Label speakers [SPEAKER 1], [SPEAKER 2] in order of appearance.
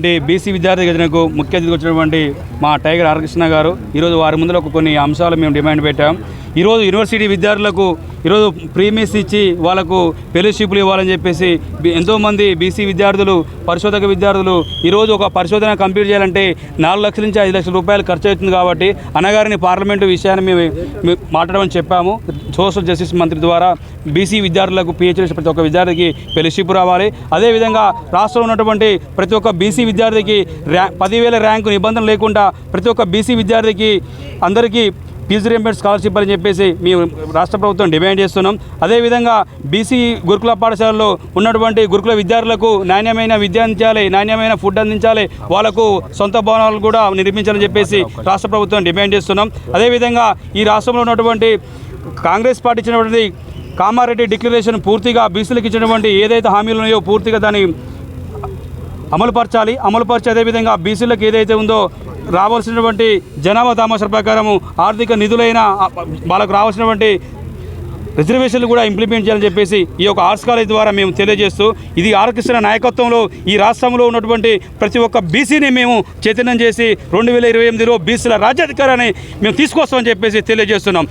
[SPEAKER 1] BC విద్యార్థి గజనకు ముఖ్య అతిథి వచ్చినటువంటి మా టైగర్ హరకృష్ణ గారు. ఈరోజు వారి ముందులో ఒక కొన్ని అంశాలు మేము డిమాండ్ పెట్టాం. ఈరోజు యూనివర్సిటీ విద్యార్థులకు ఈరోజు ప్రీమియస్ ఇచ్చి వాళ్ళకు ఫెలోషిప్లు ఇవ్వాలని చెప్పేసి ఎంతోమంది బీసీ విద్యార్థులు పరిశోధక విద్యార్థులు ఈరోజు ఒక పరిశోధన కంప్లీట్ చేయాలంటే నాలుగు లక్షల నుంచి ఐదు లక్షల రూపాయలు ఖర్చు అవుతుంది కాబట్టి అన్నగారిని పార్లమెంటు విషయాన్ని మేము మాట్లాడమని చెప్పాము. సోషల్ జస్టిస్ మంత్రి ద్వారా బీసీ విద్యార్థులకు పిహెచ్డీ ప్రతి ఒక్క విద్యార్థికి ఫెలోషిప్ రావాలి. అదేవిధంగా రాష్ట్రంలో ఉన్నటువంటి ప్రతి ఒక్క బీసీ విద్యార్థికి ర్యా పదివేల ర్యాంకు నిబంధన లేకుండా ప్రతి ఒక్క బీసీ విద్యార్థికి అందరికీ ఫీజు రియంబర్స్ స్కాలర్షిప్ అని చెప్పేసి మేము రాష్ట్ర ప్రభుత్వం డిమాండ్ చేస్తున్నాం. అదేవిధంగా బీసీ గురుకుల పాఠశాలలో ఉన్నటువంటి గురుకుల విద్యార్థులకు నాణ్యమైన విద్య అందించాలి నాణ్యమైన ఫుడ్ అందించాలి వాళ్ళకు సొంత భవనాలు కూడా నిర్మించాలని చెప్పేసి రాష్ట్ర ప్రభుత్వం డిమాండ్ చేస్తున్నాం. అదేవిధంగా ఈ రాష్ట్రంలో ఉన్నటువంటి కాంగ్రెస్ పార్టీ ఇచ్చినటువంటి కామారెడ్డి డిక్లరేషన్ పూర్తిగా బీసీలకు ఇచ్చినటువంటి ఏదైతే హామీలు ఉన్నాయో పూర్తిగా దాన్ని అమలుపరచాలి. అమలుపరిచి అదేవిధంగా బీసీలకు ఏదైతే ఉందో రావాల్సినటువంటి జనాభా దామాష ప్రకారము ఆర్థిక నిధులైన వాళ్ళకు రావాల్సినటువంటి రిజర్వేషన్లు కూడా ఇంప్లిమెంట్ చేయాలని చెప్పేసి ఈ యొక్క ఆర్ట్స్ కాలేజ్ ద్వారా మేము తెలియజేస్తూ ఇది ఆర్కృష్ణ నాయకత్వంలో ఈ రాష్ట్రంలో ఉన్నటువంటి ప్రతి ఒక్క బీసీని మేము చైతన్యం చేసి రెండు వేల ఇరవై ఎనిమిదిలో బీసీల రాజ్యాధికారాన్ని మేము తీసుకొస్తామని చెప్పేసి తెలియజేస్తున్నాం.